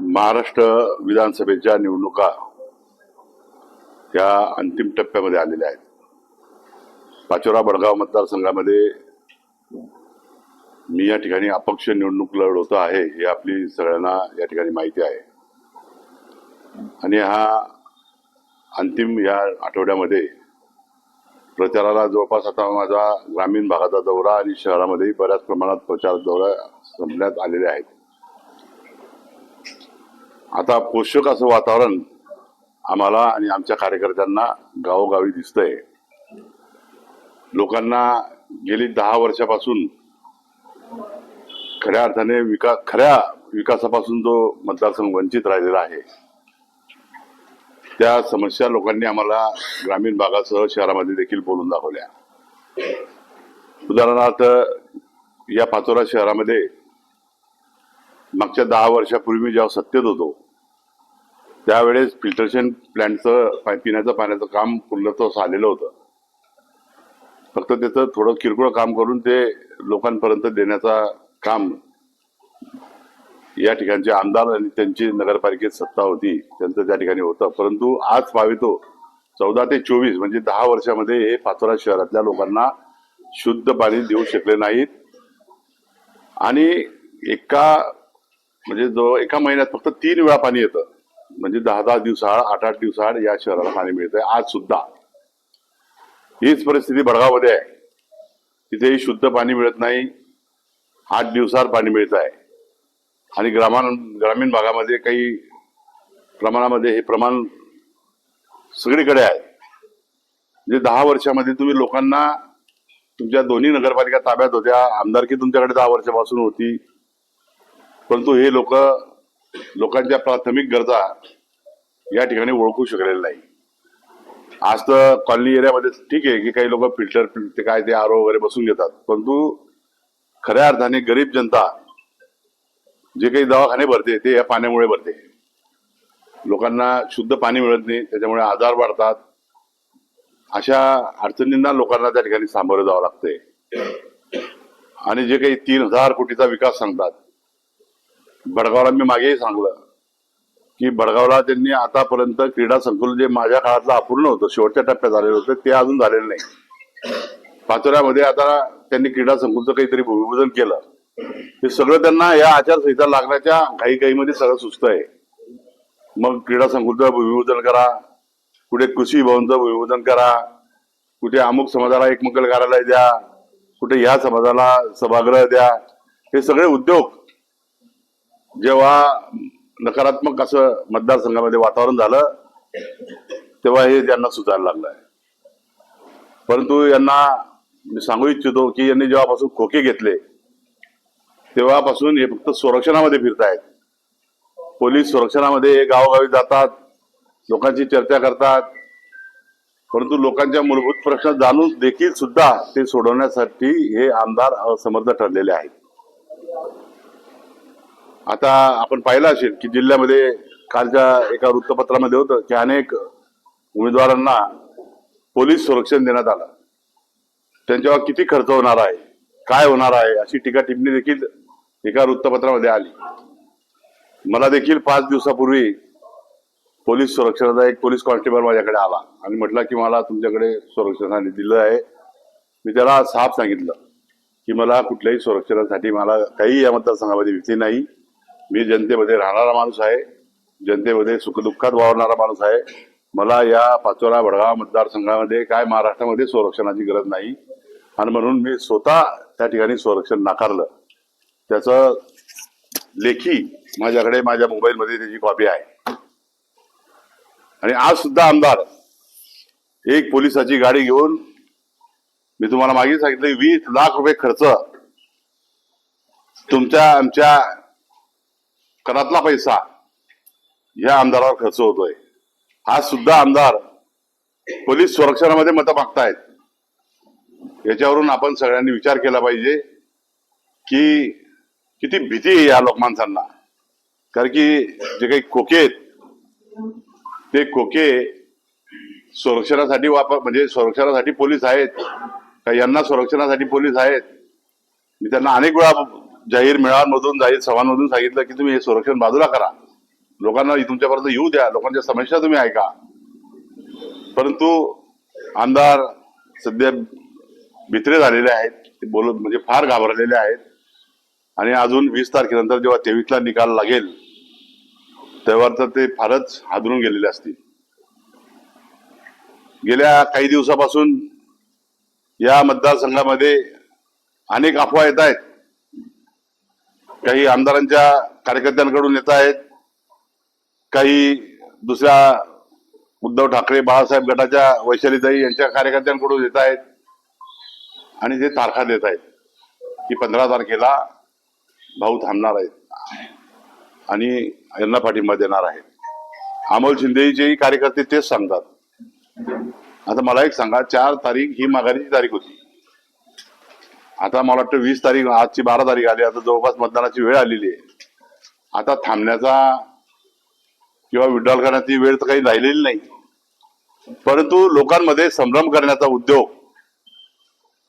महाराष्ट्र विधानसभेच्या निवडणुका या अंतिम टप्प्यामध्ये आलेल्या आहेत. पाचोरा बडगाव मतदारसंघामध्ये मी या ठिकाणी अपक्ष निवडणूक लढवतो आहे हे आपली सगळ्यांना या ठिकाणी माहिती आहे. आणि हा अंतिम या आठवड्यामध्ये प्रचाराला जवळपास आता माझा ग्रामीण भागाचा दौरा आणि शहरामध्येही बऱ्याच प्रमाणात प्रचार दौरा संपण्यात आलेले आहेत. आता पोषक असं वातावरण आम्हाला आणि आमच्या कार्यकर्त्यांना गावोगावी दिसतंय. लोकांना गेली दहा वर्षापासून खऱ्या अर्थाने विकास खऱ्या विकासापासून जो मतदारसंघ वंचित राहिलेला आहे त्या समस्या लोकांनी आम्हाला ग्रामीण भागासह शहरामध्ये देखील बोलून दाखवल्या. उदाहरणार्थ या पाचोरा शहरामध्ये मागच्या दहा वर्षापूर्वी जेव्हा सत्तेत होतो त्यावेळेस फिल्टरेशन प्लॅन्टचं पा- पिण्याचं पाण्याचं काम पूर्णत्वास आलेलं होतं. फक्त त्याचं थोडं किरकोळ काम करून ते लोकांपर्यंत देण्याचा काम या ठिकाणचे आमदार आणि त्यांची नगरपालिकेत सत्ता होती त्यांचं त्या ठिकाणी होतं. परंतु आज पावितो चौदा ते चोवीस म्हणजे दहा वर्षामध्ये हे पाचोरा शहरातल्या लोकांना शुद्ध पाणी देऊ शकले नाहीत. आणि एका म्हणजे जो एका महिन्यात फक्त तीन वेळा पाणी येतं. म्हणजे दहा दहा दिवसाआड आठ आठ दिवसाआड या शहराला पाणी मिळतंय. आज सुद्धा. हीच परिस्थिती भडगावमध्ये आहे. तिथेही शुद्ध पाणी मिळत नाही. आठ दिवसाआड पाणी मिळत आहे आणि ग्रामान ग्रामीण भागामध्ये काही प्रमाणामध्ये हे प्रमाण सगळीकडे आहे. म्हणजे दहा वर्षामध्ये तुम्ही लोकांना तुमच्या दोन्ही नगरपालिका ताब्यात होत्या. आमदारकी तुमच्याकडे दहा वर्षापासून होती. परंतु हे लोक लोकांच्या प्राथमिक गरजा या ठिकाणी ओळखू शकलेल्या नाही. आज तर कॉलनी एरियामध्ये ठीक आहे की काही लोक फिल्टर ते काय ते आरो वगैरे बसून घेतात. परंतु खऱ्या अर्थाने गरीब जनता जे काही दवाखाने भरते ते या पाण्यामुळे भरते. लोकांना शुद्ध पाणी मिळत नाही त्याच्यामुळे आजार वाढतात. अशा अडचणींना लोकांना त्या ठिकाणी सामोरं जावं लागतंय. आणि जे काही तीन हजार कोटीचा विकास सांगतात भडगावला मी मागेही सांगलं की भडगावला त्यांनी आतापर्यंत क्रीडा संकुल जे माझ्या काळातलं अपूर्ण होतं शेवटच्या टप्प्यात झालेलं होतं ते अजून झालेलं नाही. पाचोऱ्यामध्ये आता त्यांनी क्रीडा संकुलचं काहीतरी भूमिपूजन केलं. हे सगळं त्यांना या आचारसंहिता लागण्याच्या काही काही मध्ये सगळं सुस्त आहे. मग क्रीडा संकुलचं भूमिपूजन करा कुठे कृषी भवनचं भूमिपूजन करा कुठे अमुक समाजाला एकमंगल कार्यालय द्या कुठे ह्या समाजाला सभागृह द्या हे सगळे उद्योग जेव्हा नकारात्मक असं मतदारसंघामध्ये वातावरण झालं तेव्हा हे त्यांना सुचायला लागलं आहे. परंतु यांना मी सांगू इच्छितो की यांनी जेव्हापासून खोके घेतले तेव्हापासून हे फक्त संरक्षणामध्ये फिरतायत. पोलीस संरक्षणामध्ये हे गावोगावी जातात लोकांची चर्चा करतात. परंतु लोकांच्या मूलभूत प्रश्न जाणून देखील सुद्धा ते सोडवण्यासाठी हे आमदार असमर्थ ठरलेले आहेत. आता आपण पाहिलं असेल की जिल्ह्यामध्ये कालच्या एका वृत्तपत्रामध्ये होतं की अनेक उमेदवारांना पोलीस संरक्षण देण्यात आलं. त्यांच्यावर किती खर्च होणार आहे? काय होणार आहे? अशी टीका टिप्पणी देखील एका वृत्तपत्रामध्ये आली. मला देखील पाच दिवसापूर्वी पोलीस संरक्षणाचा एक पोलीस कॉन्स्टेबल माझ्याकडे आला. आणि म्हटला की मला तुमच्याकडे संरक्षणाने दिलं आहे. मी त्याला साफ सांगितलं की मला कुठल्याही संरक्षणासाठी मला काही या मतदारसंघामध्ये भीती नाही. मी जनतेमध्ये राहणारा माणूस आहे जनतेमध्ये सुखदुःखात वावरणारा माणूस आहे. मला या पाचोरा वडगाव मतदारसंघामध्ये काय महाराष्ट्रामध्ये संरक्षणाची गरज नाही. आणि म्हणून मी स्वतः त्या ठिकाणी संरक्षण नाकारलं. त्याचं लेखी माझ्याकडे माझ्या मोबाईलमध्ये त्याची कॉपी आहे. आणि आज सुद्धा आमदार एक पोलिसाची गाडी घेऊन मी तुम्हाला मागे सांगितलं वीस लाख रुपये खर्च तुमच्या आमच्या करातला पैसा ह्या आमदारावर खर्च होतोय. हा सुद्धा आमदार पोलीस संरक्षणामध्ये मतं मागतायत. याच्यावरून आपण सगळ्यांनी विचार केला पाहिजे की किती भीती आहे या लोकमानसांना कारण की जे काही खोके आहेत ते खोके संरक्षणासाठी वापर म्हणजे संरक्षणासाठी पोलीस आहेत. का यांना संरक्षणासाठी पोलीस आहेत. मी त्यांना अनेक वेळा जाहीर मेळाव्यांमधून जाहीर सभांमधून सांगितलं की तुम्ही हे संरक्षण बाजूला करा. लोकांना तुमच्यापर्यंत येऊ द्या. लोकांच्या समस्या तुम्ही ऐका. परंतु आमदार सध्या भित्रे झालेले आहेत. ते बोलत म्हणजे फार घाबरलेले आहेत. आणि अजून वीस तारखेनंतर जेव्हा तेवीसला निकाल लागेल तेव्हा तर ते फारच हादरून गेलेले असतील. गेल्या काही दिवसापासून या मतदारसंघामध्ये अनेक अफवा येत आहेत. काही आमदारांच्या कार्यकर्त्यांकडून येत आहेत. काही दुसऱ्या उद्धव ठाकरे बाळासाहेब गटाच्या वैशालीताई यांच्या कार्यकर्त्यांकडून येत आहेत. आणि ते तारखा देत आहेत की पंधरा तारखेला भाऊ थांबणार आहेत. आणि यांना पाठिंबा देणार आहेत. अमोल शिंदेचेही कार्यकर्ते तेच सांगतात. आता मला एक सांगा चार तारीख ही माघारीची तारीख होती. आता मला वाटतं वीस तारीख आजची बारा तारीख आली आता जवळपास मतदानाची वेळ आलेली आहे. आता थांबण्याचा किंवा विड्रॉल करण्याची वेळ तर काही राहिलेली नाही. परंतु लोकांमध्ये संभ्रम करण्याचा उद्योग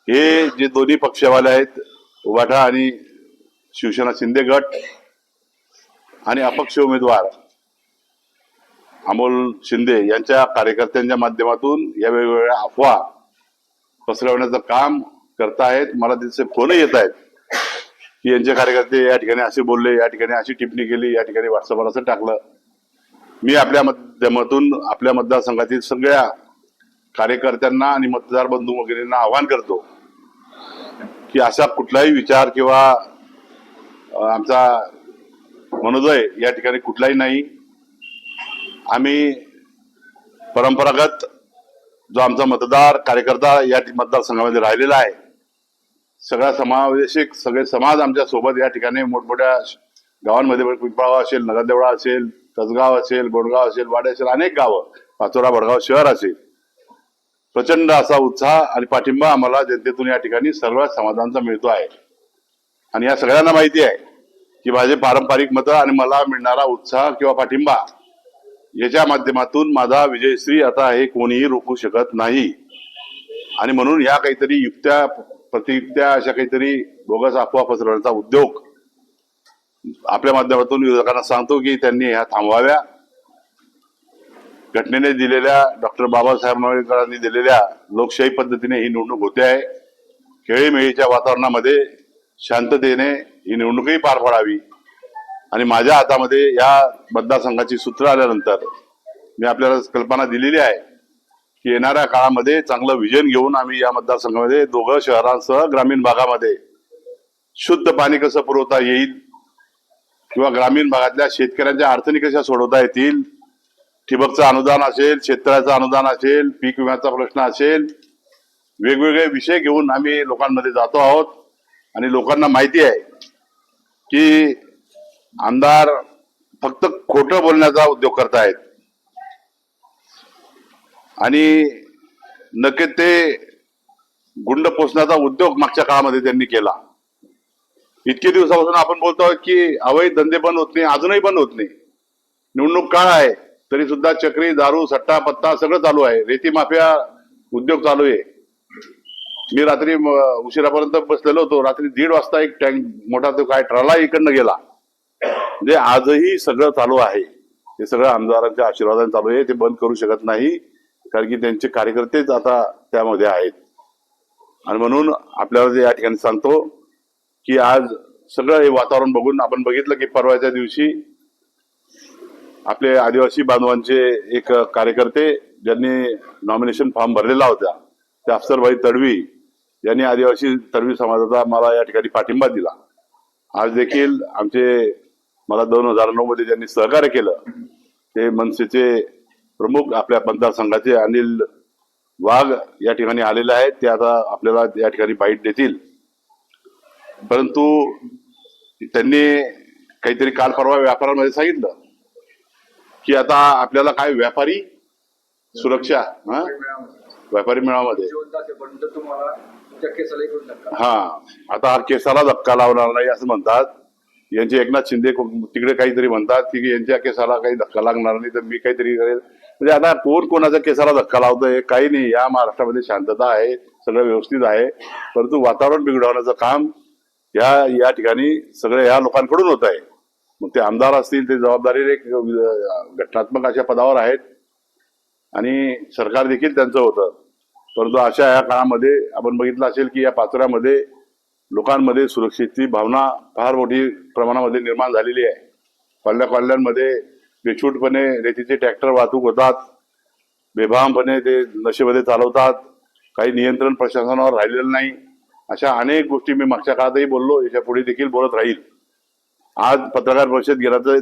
हे जे दोन्ही पक्षवाले आहेत उभाठा आणि शिवसेना शिंदे गट आणि अपक्ष उमेदवार अमोल शिंदे यांच्या कार्यकर्त्यांच्या माध्यमातून या वेगवेगळ्या अफवा पसरवण्याचं काम करतायत मला तिथे फोन येत आहेत की यांचे कार्यकर्ते या ठिकाणी असे बोलले या ठिकाणी अशी टिप्पणी केली या ठिकाणी व्हॉट्सअपवर असं टाकलं. मी आपल्या माध्यमातून आपल्या मतदारसंघातील सगळ्या कार्यकर्त्यांना आणि मतदार बंधू वगैरेंना आवाहन करतो की असा कुठलाही विचार किंवा आमचा मनोदय या ठिकाणी कुठलाही नाही. आम्ही परंपरागत जो आमचा मतदार कार्यकर्ता या मतदारसंघामध्ये राहिलेला आहे सगळा समावेशिक सगळे समाज आमच्यासोबत या ठिकाणी मोठमोठ्या श- गावांमध्ये पिंपळगाव असेल नगरदेवळा असेल कसगाव असेल गोडगाव असेल वाडे असेल अनेक गावं पाचोरा भडगाव शहर असेल. प्रचंड असा उत्साह आणि पाठिंबा आम्हाला जनतेतून या ठिकाणी सर्व समाजांचा मिळतो आहे. आणि या सगळ्यांना माहिती आहे की माझे पारंपरिक मतं आणि मला मिळणारा उत्साह किंवा पाठिंबा याच्या माध्यमातून माझा विजयश्री आता हे कोणीही रोखू शकत नाही. आणि म्हणून या काहीतरी युक्त्या प्रतियुक्त्या अशा काहीतरी बोगस अफवा पसरवण्याचा उद्योग आपल्या माध्यमातून विरोधकांना सांगतो की त्यांनी ह्या थांबवाव्या. घटनेने दिलेल्या डॉक्टर बाबासाहेब आंबेडकरांनी दिलेल्या लोकशाही पद्धतीने ही निवडणूक होते आहे. खेळीमेळीच्या वातावरणामध्ये शांततेने ही निवडणूकही पार पाडावी. आणि माझ्या हातामध्ये या मतदारसंघाची सूत्र आल्यानंतर मी आपल्याला कल्पना दिलेली आहे. येणाऱ्या काळामध्ये चांगलं विजन घेऊन आम्ही या मतदारसंघामध्ये दोघं शहरांसह ग्रामीण भागामध्ये शुद्ध पाणी कसं पुरवता येईल किंवा ग्रामीण भागातल्या शेतकऱ्यांच्या अडचणी कशा सोडवता येतील? ठिबकचं अनुदान असेल शेतकऱ्याचं अनुदान असेल पीक विम्याचा प्रश्न असेल वेगवेगळे विषय घेऊन आम्ही लोकांमध्ये जातो आहोत. आणि लोकांना माहिती आहे की आमदार फक्त खोटं बोलण्याचा उद्योग करतायत. आणि नक्कीच ते गुंड पोचण्याचा उद्योग मागच्या काळामध्ये त्यांनी केला. इतके दिवसापासून आपण बोलतोय की अवैध धंदे बंद होत नाही अजूनही बंद होत नाही. निवडणूक काळ आहे तरी सुद्धा चक्री दारू सट्टा पत्ता सगळं चालू आहे. रेती माफिया उद्योग चालू आहे. मी रात्री उशिरापर्यंत बसलेलो होतो. रात्री दीड वाजता एक टँक मोठा तो काय ट्रला इकडनं गेला. म्हणजे आजही सगळं चालू आहे. हे सगळं आमदारांच्या आशीर्वादाने चालू आहे. ते बंद करू शकत नाही. कारण की त्यांचे कार्यकर्तेच आता त्यामध्ये आहेत. आणि म्हणून आपल्याला या ठिकाणी सांगतो की आज सगळं हे वातावरण बघून आपण बघितलं की परवाच्या दिवशी आपले आदिवासी बांधवांचे एक कार्यकर्ते ज्यांनी नॉमिनेशन फॉर्म भरलेला होता ते अफसरभाई तडवी यांनी आदिवासी तडवी समाजाचा मला या ठिकाणी पाठिंबा दिला. आज देखील आमचे मला दोन हजार नऊ मध्ये ज्यांनी सहकार्य केलं ते मनसेचे प्रमुख आपल्या मतदारसंघाचे अनिल वाघ या ठिकाणी आलेले आहेत. ते आता आपल्याला या ठिकाणी बाईट देतील. परंतु त्यांनी काहीतरी काल परवा व्यापाऱ्यांमध्ये सांगितलं की आता आपल्याला काय व्यापारी सुरक्षा हा? व्यापारी मेळामध्ये हा आता हा केसाला धक्का लावणार नाही असं म्हणतात. यांचे एकनाथ शिंदे तिकडे काहीतरी म्हणतात की यांच्या केसाला काही धक्का लागणार नाही तर मी काहीतरी करेल. म्हणजे आता कोण कोणाच्या केसाला धक्का लावतोय? काही नाही. या महाराष्ट्रामध्ये शांतता आहे. सगळं व्यवस्थित आहे. परंतु वातावरण बिघडवण्याचं काम या या ठिकाणी सगळ्या या लोकांकडून होत आहे. मग ते आमदार असतील ते जबाबदारी एक घटनात्मक अशा पदावर आहेत. आणि सरकार देखील त्यांचं होतं. परंतु अशा या काळामध्ये आपण बघितलं असेल की या पाचोऱ्यामध्ये लोकांमध्ये सुरक्षेची भावना फार मोठी प्रमाणामध्ये निर्माण झालेली आहे. कॉलन्या कॉलन्यांमध्ये बेछूटपणे रेतीचे ट्रॅक्टर वाहतूक होतात बेभामपणे ते नशेमध्ये चालवतात काही नियंत्रण प्रशासनावर राहिलेलं नाही अशा अनेक गोष्टी मी मागच्या काळातही बोललो याच्यापुढे देखील बोलत राहील. आज पत्रकार परिषद घेण्याचं